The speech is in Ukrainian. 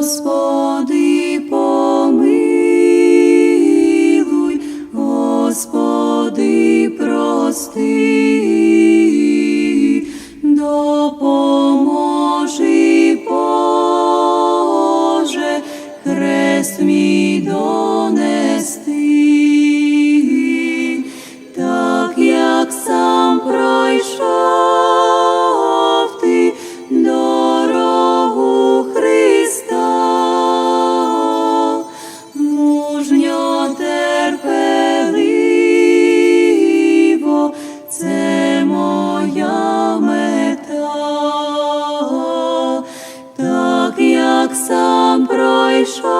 Господи, помилуй, Господи, прости, допоможи, Боже, хрест мій донести, так як са. сам пройшов.